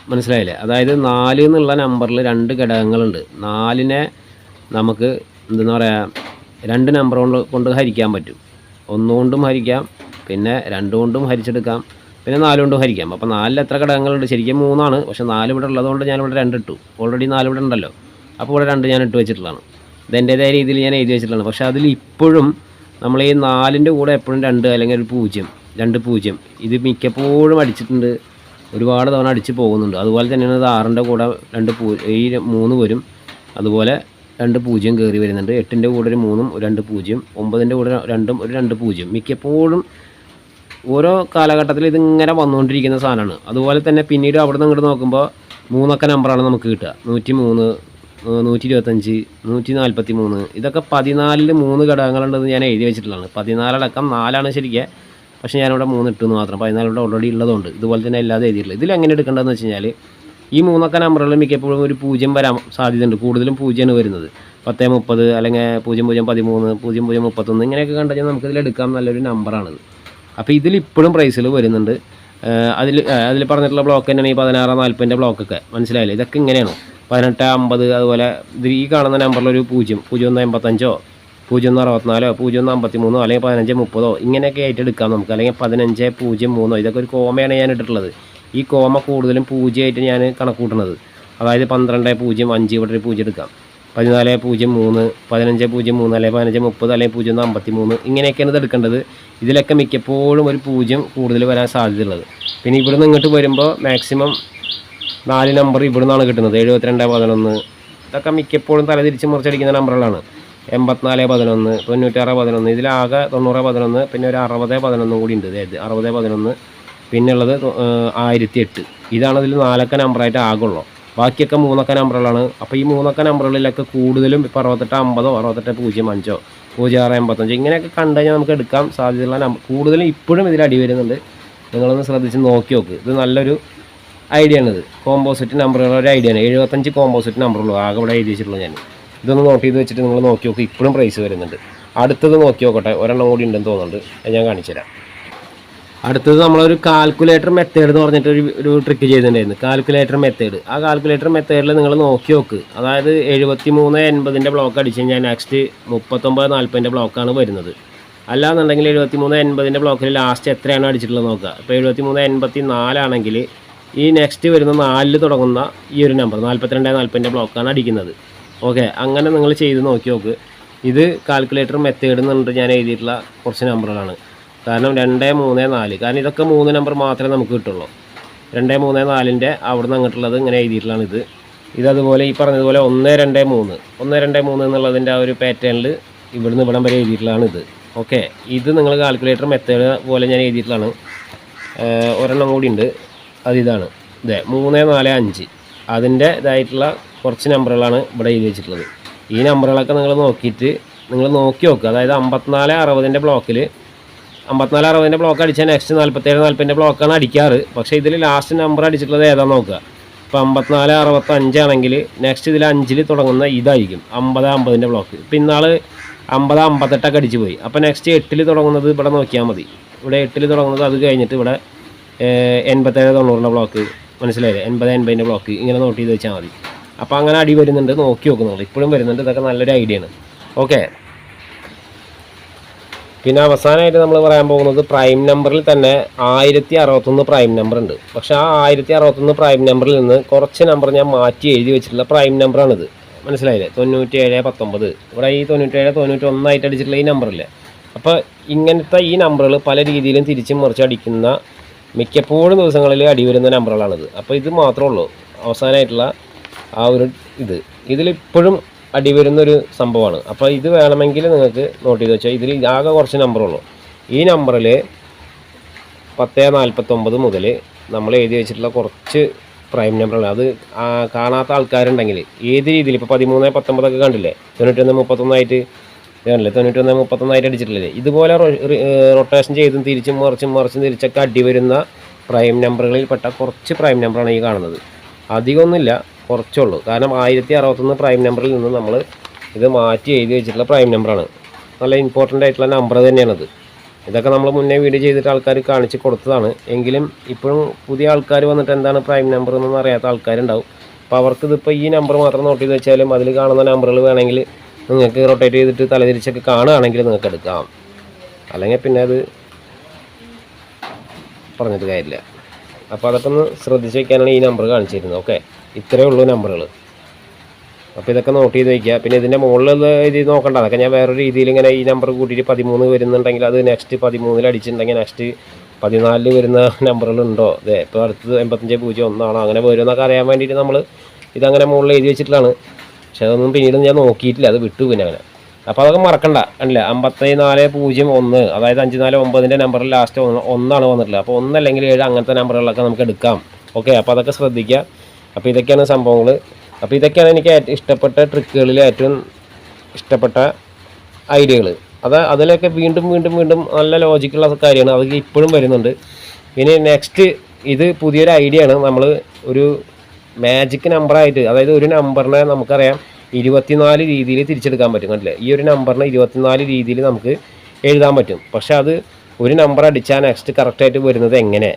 മനസ്സിലായില്ലേ? അതായത് നാല് എന്നുള്ള നമ്പറിൽ രണ്ട് ഘടകങ്ങളുണ്ട്. നാലിനെ നമുക്ക് എന്താ പറയുക രണ്ട് നമ്പർ കൊണ്ട് കൊണ്ട് ഹരിക്കാൻ പറ്റും. ഒന്നുകൊണ്ടും ഹരിക്കാം പിന്നെ രണ്ടുകൊണ്ടും ഹരിച്ചെടുക്കാം പിന്നെ നാലുകൊണ്ടും ഹരിക്കാം. അപ്പോൾ നാലിൽ എത്ര ഘടകങ്ങളുണ്ട്? ശരിക്കും മൂന്നാണ്. പക്ഷേ നാല് ഇവിടെ ഉള്ളതുകൊണ്ട് ഞാനിവിടെ രണ്ട് ഇട്ടു. ഓൾറെഡി നാല് ഇവിടെ ഉണ്ടല്ലോ. അപ്പോൾ ഇവിടെ രണ്ട് ഞാൻ ഇട്ട് വെച്ചിട്ടുള്ളതാണ്. ഇതെന്റേതായ രീതിയിൽ ഞാൻ എഴുതി വെച്ചിട്ടുള്ളതാണ്. പക്ഷേ അതിൽ ഇപ്പോഴും നമ്മൾ ഈ നാലിന്റെ കൂടെ എപ്പോഴും രണ്ട് അല്ലെങ്കിൽ ഒരു പൂജ്യം രണ്ട് പൂജ്യം. ഇത് മിക്കപ്പോഴും അടിച്ചിട്ടുണ്ട്. ഒരുപാട് തവണ അടിച്ച് പോകുന്നുണ്ട്. അതുപോലെ തന്നെയാണ് ഇത് ആറിന്റെ കൂടെ രണ്ട് പൂ ഈ മൂന്ന് വരും. അതുപോലെ രണ്ട് പൂജ്യം കയറി വരുന്നുണ്ട്. എട്ടിന്റെ കൂടെ ഒരു മൂന്നും രണ്ട് പൂജ്യം. ഒമ്പതിന്റെ കൂടെ രണ്ടും ഒരു രണ്ട് പൂജ്യം. മിക്കപ്പോഴും ഓരോ കാലഘട്ടത്തിൽ ഇതിങ്ങനെ വന്നുകൊണ്ടിരിക്കുന്ന സാധനമാണ്. അതുപോലെ തന്നെ പിന്നീട് അവിടെ നിന്ന് ഇങ്ങോട്ട് നോക്കുമ്പോൾ മൂന്നൊക്കെ നമ്പറാണ് നമുക്ക് കിട്ടുക. നൂറ്റി മൂന്ന് നൂറ്റി ഇരുപത്തഞ്ച് നൂറ്റി നാൽപ്പത്തി മൂന്ന് ഇതൊക്കെ പതിനാലിൽ മൂന്ന് ഘടകങ്ങളുണ്ടെന്ന് ഞാൻ എഴുതി വെച്ചിട്ടുള്ളതാണ്. പതിനാലടക്കം നാലാണ് ശരിക്കും. പക്ഷേ ഞാനിവിടെ മൂന്ന് ഇട്ടു എന്ന് മാത്രം. പതിനാലിവിടെ ഓൾറെഡി ഉള്ളതുകൊണ്ട് ഇതുപോലെ തന്നെ അല്ലാതെ എഴുതിയിട്ടുള്ളത്. ഇതിൽ എങ്ങനെ എടുക്കേണ്ടതെന്ന് വെച്ച് കഴിഞ്ഞാൽ ഈ മൂന്നൊക്കെ നമ്പറുകളിൽ മിക്കപ്പോഴും ഒരു പൂജ്യം വരാൻ സാധ്യതയുണ്ട്. കൂടുതലും പൂജ്യമാണ് വരുന്നത്. പത്ത് മുപ്പത് അല്ലെങ്കിൽ പൂജ്യം പൂജ്യം പതിമൂന്ന് പൂജ്യം പൂജ്യം മുപ്പത്തൊന്ന് ഇങ്ങനെയൊക്കെ കണ്ടു കഴിഞ്ഞാൽ നമുക്കിതിൽ എടുക്കാൻ നല്ലൊരു നമ്പറാണിത് അപ്പോൾ ഇതിൽ ഇപ്പോഴും പ്രൈസിൽ വരുന്നുണ്ട്. അതിൽ അതിൽ പറഞ്ഞിട്ടുള്ള ബ്ലോക്ക് തന്നെയാണ് ഈ പതിനാറ് നാൽപ്പതിന്റെ ബ്ലോക്കൊക്കെ മനസ്സിലായില്ലേ? ഇതൊക്കെ ഇങ്ങനെയാണ്. പതിനെട്ട് അമ്പത് അതുപോലെ ഈ കാണുന്ന നമ്പറിലൊരു പൂജ്യം പൂജ്യം ഒന്ന് എൺപത്തഞ്ചോ പൂജ്യം ഒന്ന് അറുപത്തിനാലോ പൂജ്യം ഒന്ന് അമ്പത്തി മൂന്നോ അല്ലെങ്കിൽ പതിനഞ്ച് മുപ്പതോ ഇങ്ങനെയൊക്കെ ആയിട്ട് എടുക്കാം നമുക്ക്. അല്ലെങ്കിൽ പതിനഞ്ച് പൂജ്യം മൂന്നോ ഇതൊക്കെ ഒരു കോമയാണ് ഞാൻ ഇട്ടിട്ടുള്ളത്. ഈ കോമ കൂടുതലും പൂജ്യമായിട്ട് ഞാൻ കണക്ക് കൂട്ടുന്നത് അതായത് പന്ത്രണ്ട് പൂജ്യം അഞ്ച് ഇവിടെ ഒരു പൂജ്യം എടുക്കാം. പതിനാല് പൂജ്യം മൂന്ന് പതിനഞ്ച് പൂജ്യം മൂന്ന് അല്ലെങ്കിൽ പതിനഞ്ച് മുപ്പത് അല്ലെങ്കിൽ പൂജ്യം ഒന്ന് അമ്പത്തി മൂന്ന് ഇങ്ങനെയൊക്കെയാണ് ഇത് എടുക്കേണ്ടത്. ഇതിലൊക്കെ മിക്കപ്പോഴും ഒരു പൂജ്യം കൂടുതൽ വരാൻ സാധ്യതയുള്ളത്. പിന്നെ ഇവിടുന്ന് ഇങ്ങോട്ട് വരുമ്പോൾ മാക്സിമം നാല് നമ്പർ ഇവിടുന്നാണ് കിട്ടുന്നത്. എഴുപത്തിരണ്ട് പതിനൊന്ന്. ഇതൊക്കെ മിക്കപ്പോഴും തലതിരിച്ച് മുറിച്ചടിക്കുന്ന നമ്പറുകളാണ് എൺപത്തിനാല് പതിനൊന്ന് തൊണ്ണൂറ്റാറ് പതിനൊന്ന്. ഇതിലാകെ തൊണ്ണൂറ് പതിനൊന്ന് പിന്നെ ഒരു അറുപത് പതിനൊന്നും കൂടി ഉണ്ട്. അതായത് അറുപത് പതിനൊന്ന് പിന്നെ ഉള്ളത് ആയിരത്തി എട്ട് ഇതാണ് ഇതിൽ നാലക്ക നമ്പറായിട്ട് ആകുള്ളൂ ബാക്കിയൊക്കെ മൂന്നക്ക നമ്പറുകളാണ് അപ്പോൾ ഈ മൂന്നക്ക നമ്പറുകളിലൊക്കെ കൂടുതലും ഇപ്പോൾ അറുപത്തെട്ട് അമ്പതോ അറുപത്തെട്ട് പൂജ്യം അഞ്ചോ പൂജ്യം ആറ് എൺപത്തഞ്ചോ ഇങ്ങനെയൊക്കെ കണ്ടു കഴിഞ്ഞാൽ നമുക്ക് എടുക്കാൻ സാധ്യതയുള്ള നമ്പർ കൂടുതലും ഇപ്പോഴും ഇതിൽ അടി വരുന്നുണ്ട്. നിങ്ങളൊന്ന് ശ്രദ്ധിച്ച് നോക്കി നോക്ക്. ഇത് നല്ലൊരു ഐഡിയ ആണിത്. കോമ്പോസിറ്റ് നമ്പറുകളുടെ ഒരു ഐഡിയ ആണ്. എഴുപത്തഞ്ച് കോമ്പോസിറ്റ് നമ്പറുള്ളൂ ആകെ ഇവിടെ എഴുതി വെച്ചിട്ടുള്ളൂ ഞാൻ ഇതൊന്ന് നോട്ട് ചെയ്ത് വെച്ചിട്ട് നിങ്ങൾ നോക്കി നോക്കി. ഇപ്പോഴും പ്രൈസ് വരുന്നുണ്ട്. അടുത്തത് നോക്കി നോക്കട്ടെ. ഒരെണ്ണം കൂടി ഉണ്ടെന്ന് തോന്നുന്നുണ്ട്. ഞാൻ കാണിച്ചു തരാം. അടുത്തത് നമ്മളൊരു കാൽക്കുലേറ്റർ മെത്തേഡ് എന്ന് പറഞ്ഞിട്ട് ഒരു ഒരു ട്രിക്ക് ചെയ്തിട്ടുണ്ടായിരുന്നു. കാൽക്കുലേറ്റർ മെത്തേഡ് ആ കാൽക്കുലേറ്റർ മെത്തേഡിൽ നിങ്ങൾ നോക്കി നോക്ക്. അതായത് എഴുപത്തി മൂന്ന് എൺപതിന്റെ ബ്ലോക്ക് അടിച്ച് കഴിഞ്ഞാൽ നെക്സ്റ്റ് മുപ്പത്തൊമ്പത് നാൽപ്പതിന്റെ ബ്ലോക്കാണ് വരുന്നത്. അല്ലാന്നുണ്ടെങ്കിൽ എഴുപത്തി മൂന്ന് എൺപതിന്റെ ബ്ലോക്കിൽ ലാസ്റ്റ് എത്രയാണ് അടിച്ചിട്ടുള്ളത് നോക്കുക. ഇപ്പോൾ എഴുപത്തി മൂന്ന് എൺപത്തി നാലാണെങ്കിൽ ഈ നെക്സ്റ്റ് വരുന്ന നാലിൽ തുടങ്ങുന്ന ഈ ഒരു നമ്പർ നാൽപ്പത്തിരണ്ട് നാൽപ്പതിന്റെ ബ്ലോക്കാണ് അടിക്കുന്നത്. ഓക്കെ അങ്ങനെ നിങ്ങൾ ചെയ്ത് നോക്കി നോക്ക്. ഇത് കാൽക്കുലേറ്റർ മെത്തേഡ് എന്ന് പറഞ്ഞിട്ട് ഞാൻ എഴുതിയിട്ടുള്ള കുറച്ച് നമ്പറുകളാണ് കാരണം രണ്ട് മൂന്ന് നാല് കാരണം ഇതൊക്കെ മൂന്ന് നമ്പർ മാത്രമേ നമുക്ക് കിട്ടുള്ളൂ. രണ്ട് മൂന്ന് നാലിന്റെ അവിടെ നിന്ന് അങ്ങോട്ടുള്ളത് ഇങ്ങനെ എഴുതിയിട്ടുള്ളതാണ് ഇത്. ഇതതുപോലെ ഈ പറഞ്ഞതുപോലെ ഒന്ന് രണ്ട് മൂന്ന്. ഒന്ന് രണ്ട് മൂന്ന് എന്നുള്ളതിന്റെ ആ ഒരു പാറ്റേണിൽ ഇവിടുന്ന് ഇവിടം വരെ എഴുതിയിട്ടുള്ളതാണ് ഇത്. ഓക്കെ ഇത് നിങ്ങൾ കാൽക്കുലേറ്റർ മെത്തേഡ് പോലെ ഞാൻ എഴുതിയിട്ടുള്ളതാണ്. ഒരെണ്ണം കൂടി ഉണ്ട്. അതിതാണ്. ഇതേ മൂന്ന് നാല് അഞ്ച്. അതിന്റെ ഇതായിട്ടുള്ള കുറച്ച് നമ്പറുകളാണ് ഇവിടെ എഴുതി വെച്ചിട്ടുള്ളത്. ഈ നമ്പറുകളൊക്കെ നിങ്ങൾ നോക്കിയിട്ട് നിങ്ങൾ നോക്കി നോക്കുക. അതായത് അമ്പത്തിനാല് അറുപതിന്റെ ബ്ലോക്കിൽ അമ്പത്തിനാല് അറുപതിന്റെ ബ്ലോക്ക് അടിച്ചാൽ നെക്സ്റ്റ് നാൽപ്പത്തേഴ് നാൽപ്പതിന്റെ ബ്ലോക്കാണ് അടിക്കാറ്. പക്ഷേ ഇതിൽ ലാസ്റ്റ് നമ്പർ അടിച്ചിട്ടുള്ളത് ഏതാണെന്ന് നോക്കുക. ഇപ്പോൾ അമ്പത്തിനാല് അറുപത്തഞ്ചാണെങ്കിൽ നെക്സ്റ്റ് ഇതിൽ അഞ്ചിൽ തുടങ്ങുന്ന ഇതായിരിക്കും. അമ്പത് അമ്പതിന്റെ ബ്ലോക്ക്. ഇപ്പം ഇന്നാൾ അമ്പത് അമ്പത്തെട്ടൊക്കെ അടിച്ചു പോയി. അപ്പോൾ നെക്സ്റ്റ് എട്ടിൽ തുടങ്ങുന്നത് ഇവിടെ നോക്കിയാൽ മതി. ഇവിടെ എട്ടിൽ തുടങ്ങുന്നത് അത് കഴിഞ്ഞിട്ട് ഇവിടെ എൺപത്തേഴ് തൊണ്ണൂറിന്റെ ബ്ലോക്ക് മനസ്സിലായില്ലേ? എൺപത് എൺപതിന്റെ ബ്ലോക്ക് ഇങ്ങനെ നോട്ട് ചെയ്ത് വെച്ചാൽ മതി. അപ്പോൾ അങ്ങനെ അടി വരുന്നുണ്ട് നോക്കി നോക്കുന്നുള്ളൂ ഇപ്പോഴും വരുന്നുണ്ട് ഇതൊക്കെ നല്ലൊരു ഐഡിയ ആണ്. ഓക്കെ പിന്നെ അവസാനമായിട്ട് നമ്മൾ പറയാൻ പോകുന്നത് പ്രൈം നമ്പറിൽ തന്നെ ആയിരത്തി അറുപത്തൊന്ന് പ്രൈം നമ്പർ ഉണ്ട്. പക്ഷേ ആ ആയിരത്തി അറുപത്തൊന്ന് പ്രൈം നമ്പറിൽ നിന്ന് കുറച്ച് നമ്പർ ഞാൻ മാറ്റി എഴുതി വെച്ചിട്ടുള്ള പ്രൈം നമ്പറാണിത് മനസ്സിലായില്ലേ? തൊണ്ണൂറ്റി ഏഴ് പത്തൊമ്പത്. ഇവിടെ ഈ തൊണ്ണൂറ്റേഴ് തൊണ്ണൂറ്റി ഒന്നായിട്ട് അടിച്ചിട്ടുള്ള ഈ നമ്പറില്ലേ അപ്പോൾ ഇങ്ങനത്തെ ഈ നമ്പറുകൾ പല രീതിയിലും തിരിച്ചും മറിച്ച് അടിക്കുന്ന മിക്കപ്പോഴും ദിവസങ്ങളിൽ അടി വരുന്ന നമ്പറുകളാണിത്. അപ്പോൾ ഇത് മാത്രമേ ഉള്ളൂ. അവസാനമായിട്ടുള്ള ആ ഒരു ഇത്. ഇതിലിപ്പോഴും അടി വരുന്നൊരു സംഭവമാണ്. അപ്പോൾ ഇത് വേണമെങ്കിൽ നിങ്ങൾക്ക് നോട്ട് ചെയ്ത് വെച്ചാൽ ഇതിൽ ആകെ കുറച്ച് നമ്പറുള്ളൂ ഈ നമ്പറിൽ പത്ത് നാൽപ്പത്തൊമ്പത് മുതൽ നമ്മൾ എഴുതി വെച്ചിട്ടുള്ള കുറച്ച് പ്രൈം നമ്പറുകൾ അത് കാണാത്ത ആൾക്കാരുണ്ടെങ്കിൽ ഏത് രീതിയിൽ? ഇപ്പോൾ പതിമൂന്ന് പത്തൊമ്പതൊക്കെ കണ്ടില്ലേ? തൊണ്ണൂറ്റൊന്ന് മുപ്പത്തൊന്നായിട്ട് കണ്ടില്ലേ തൊണ്ണൂറ്റൊന്ന് മുപ്പത്തൊന്നായിട്ട് അടിച്ചിട്ടില്ലേ? ഇതുപോലെ റൊട്ടേഷൻ ചെയ്തും തിരിച്ചും മറിച്ചും മറിച്ചും തിരിച്ചൊക്കെ അടി വരുന്ന പ്രൈം നമ്പറുകളിൽ പെട്ട കുറച്ച് പ്രൈം നമ്പറാണ് ഈ കാണുന്നത്. അധികമൊന്നുമില്ല കുറച്ചുള്ളൂ കാരണം ആയിരത്തി അറുപത്തൊന്ന് പ്രൈം നമ്പറിൽ നിന്ന് നമ്മൾ ഇത് മാറ്റി എഴുതി വെച്ചിട്ടുള്ള പ്രൈം നമ്പറാണ് നല്ല ഇമ്പോർട്ടന്റ് ആയിട്ടുള്ള നമ്പർ തന്നെയാണത്. ഇതൊക്കെ നമ്മൾ മുന്നേ വീഡിയോ ചെയ്തിട്ട് ആൾക്കാർ കാണിച്ച് കൊടുത്തതാണ്. എങ്കിലും ഇപ്പോഴും പുതിയ ആൾക്കാർ വന്നിട്ട് എന്താണ് പ്രൈം നമ്പർ എന്നൊന്നും അറിയാത്ത ആൾക്കാരുണ്ടാവും. അപ്പോൾ അവർക്ക് ഇതിപ്പോൾ ഈ നമ്പർ മാത്രം നോട്ട് ചെയ്ത് വെച്ചാലും അതിൽ കാണുന്ന നമ്പറുകൾ വേണമെങ്കിൽ നിങ്ങൾക്ക് റൊട്ടേറ്റ് ചെയ്തിട്ട് തലതിരിച്ചൊക്കെ കാണുകയാണെങ്കിൽ നിങ്ങൾക്ക് എടുക്കാം. അല്ലെങ്കിൽ പിന്നെ അത് പറഞ്ഞിട്ട് കാര്യമില്ല. അപ്പോൾ അതൊക്കെ ഒന്ന് ശ്രദ്ധിച്ച് വയ്ക്കാനാണ് ഈ നമ്പർ കാണിച്ചിരുന്നത്. ഓക്കെ ഇത്രയേ ഉള്ളൂ നമ്പറുകൾ അപ്പോൾ ഇതൊക്കെ നോട്ട് ചെയ്ത് വയ്ക്കുക. പിന്നെ ഇതിന്റെ മുകളിൽ ഇത് നോക്കണ്ട. അതൊക്കെ ഞാൻ വേറൊരു രീതിയിൽ ഇങ്ങനെ ഈ നമ്പർ കൂട്ടിയിട്ട് പതിമൂന്ന് വരുന്നുണ്ടെങ്കിൽ അത് നെക്സ്റ്റ് പതിമൂന്നിൽ അടിച്ചിട്ടുണ്ടെങ്കിൽ നെക്സ്റ്റ് പതിനാലിൽ വരുന്ന നമ്പറുകളുണ്ടോ അതെ ഇപ്പോൾ അടുത്തത് എൺപത്തഞ്ച് പൂജ്യം ഒന്നാണോ? അങ്ങനെ വരുമെന്നൊക്കെ അറിയാൻ വേണ്ടിയിട്ട് നമ്മൾ ഇതങ്ങനെ മുകളിൽ എഴുതി വെച്ചിട്ടുള്ളതാണ്. പക്ഷെ അതൊന്നും പിന്നീട് ഞാൻ നോക്കിയിട്ടില്ല അത് വിട്ടു പിന്നെ അങ്ങനെ. അപ്പോൾ അതൊക്കെ മറക്കണ്ട അല്ലേ? അമ്പത്തി നാല് പൂജ്യം ഒന്ന് അതായത് അഞ്ച് നാല് ഒമ്പതിന്റെ നമ്പറിൽ ലാസ്റ്റ് ഒന്ന് ഒന്നാണ് വന്നിട്ടുള്ളത്. അപ്പോൾ ഒന്നല്ലെങ്കിൽ ഏഴ് അങ്ങനത്തെ നമ്പറുകളൊക്കെ നമുക്ക് എടുക്കാം. ഓക്കെ അപ്പോൾ അതൊക്കെ ശ്രദ്ധിക്കുക. അപ്പോൾ ഇതൊക്കെയാണ് സംഭവങ്ങൾ അപ്പോൾ ഇതൊക്കെയാണ് എനിക്ക് ഇഷ്ടപ്പെട്ട ട്രിക്കുകളിൽ ഏറ്റവും ഇഷ്ടപ്പെട്ട ഐഡിയകൾ അത് അതിലൊക്കെ വീണ്ടും വീണ്ടും വീണ്ടും നല്ല ലോജിക്കുള്ള കാര്യമാണ്. അതൊക്കെ ഇപ്പോഴും വരുന്നുണ്ട്. ഇനി നെക്സ്റ്റ് ഇത് പുതിയൊരു ഐഡിയ ആണ്. നമ്മൾ ഒരു മാജിക് നമ്പറായിട്ട് അതായത് ഒരു നമ്പറിനെ നമുക്കറിയാം ഇരുപത്തിനാല് രീതിയിൽ തിരിച്ചെടുക്കാൻ പറ്റും കണ്ടില്ലേ? ഈ ഒരു നമ്പറിനെ ഇരുപത്തിനാല് രീതിയിൽ നമുക്ക് എഴുതാൻ പറ്റും. പക്ഷേ അത് ഒരു നമ്പർ അടിച്ചാൽ നെക്സ്റ്റ് കറക്റ്റായിട്ട് വരുന്നത് എങ്ങനെ?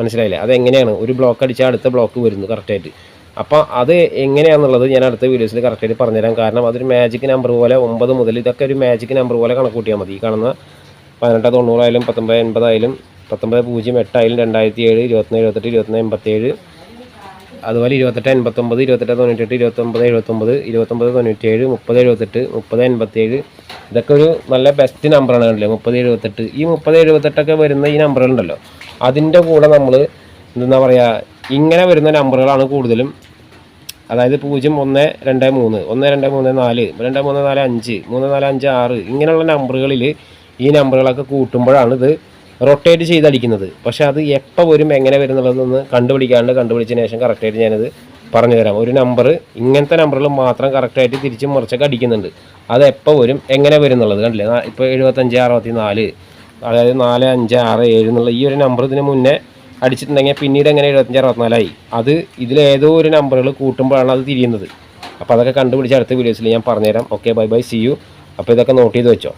മനസ്സിലായില്ലേ? അതെങ്ങനെയാണ് ഒരു ബ്ലോക്ക് അടിച്ചാൽ അടുത്ത ബ്ലോക്ക് വരുന്നു കറക്റ്റായിട്ട് അപ്പോൾ അത് എങ്ങനെയാണെന്നുള്ളത് ഞാൻ അടുത്ത വീഡിയോസിൽ കറക്റ്റായിട്ട് പറഞ്ഞുതരാം. കാരണം അതൊരു മാജിക് നമ്പർ പോലെ ഒമ്പത് മുതൽ ഇതൊക്കെ ഒരു മാജിക് നമ്പർ പോലെ കണക്ക് കൂട്ടിയാൽ മതി. ഈ കാണുന്ന പതിനെട്ട് തൊണ്ണൂറായാലും പത്തൊമ്പത് എൺപതായാലും പത്തൊമ്പത് പൂജ്യം എട്ടായാലും രണ്ടായിരത്തി ഏഴ് ഇരുപത്തൊന്ന് എഴുപത്തെട്ട് ഇരുപത്തൊന്ന് എൺപത്തേഴ് അതുപോലെ ഇരുപത്തെട്ട് എൺപത്തൊമ്പത് ഇരുപത്തെട്ട് തൊണ്ണൂറ്റെട്ട് ഇരുപത്തൊമ്പത് എഴുപത്തൊമ്പത് ഇരുപത്തൊമ്പത് തൊണ്ണൂറ്റേഴ് മുപ്പത് എഴുപത്തെട്ട് മുപ്പത് എൺപത്തേഴ് ഇതൊക്കെ ഒരു നല്ല ബെസ്റ്റ് നമ്പറാണ് കണ്ടില്ലേ? മുപ്പത് എഴുപത്തെട്ട്. ഈ മുപ്പത് എഴുപത്തെട്ടൊക്കെ വരുന്ന ഈ നമ്പറുകളുണ്ടല്ലോ അതിന്റെ കൂടെ നമ്മൾ എന്താ പറയുക ഇങ്ങനെ വരുന്ന നമ്പറുകളാണ് കൂടുതലും. അതായത് പൂജ്യം ഒന്ന് രണ്ട് മൂന്ന് ഒന്ന് രണ്ട് മൂന്ന് നാല് രണ്ട് മൂന്ന് നാല് അഞ്ച് മൂന്ന് നാല് അഞ്ച് ആറ് ഇങ്ങനെയുള്ള നമ്പറുകളിൽ ഈ നമ്പറുകളൊക്കെ കൂട്ടുമ്പോഴാണ് ഇത് റൊട്ടേറ്റ് ചെയ്തടിക്കുന്നത്. പക്ഷേ അത് എപ്പോൾ വരും എങ്ങനെ വരും എന്നുള്ളതൊന്ന് കണ്ടുപിടിക്കാണ്ട് കണ്ടുപിടിച്ചതിന് ശേഷം കറക്റ്റായിട്ട് ഞാനത് പറഞ്ഞു തരാം. ഒരു നമ്പർ ഇങ്ങനത്തെ നമ്പറിൽ മാത്രം കറക്റ്റായിട്ട് തിരിച്ചും മറിച്ചൊക്കെ അടിക്കുന്നുണ്ട്. അത് എപ്പോൾ വരും എങ്ങനെ വരും എന്നുള്ളത് കണ്ടില്ലേ? ഇപ്പോൾ എഴുപത്തഞ്ച് അറുപത്തി നാല് അതായത് നാല് അഞ്ച് ആറ് ഏഴ് എന്നുള്ള ഈ ഒരു നമ്പർ ഇതിന് മുന്നേ അടിച്ചിട്ടുണ്ടെങ്കിൽ പിന്നീട് എങ്ങനെ എഴുപത്തഞ്ച് അറുപത്തിനാലായി? അത് ഇതിലേതോ ഒരു നമ്പറുകൾ കൂട്ടുമ്പോഴാണ് അത് തിരിയുന്നത്. അപ്പോൾ അതൊക്കെ കണ്ടുപിടിച്ച് അടുത്ത വീഡിയോസിൽ ഞാൻ പറഞ്ഞുതരാം. Okay bye bye see you അപ്പോൾ ഇതൊക്കെ നോട്ട് ചെയ്ത് വെച്ചോ.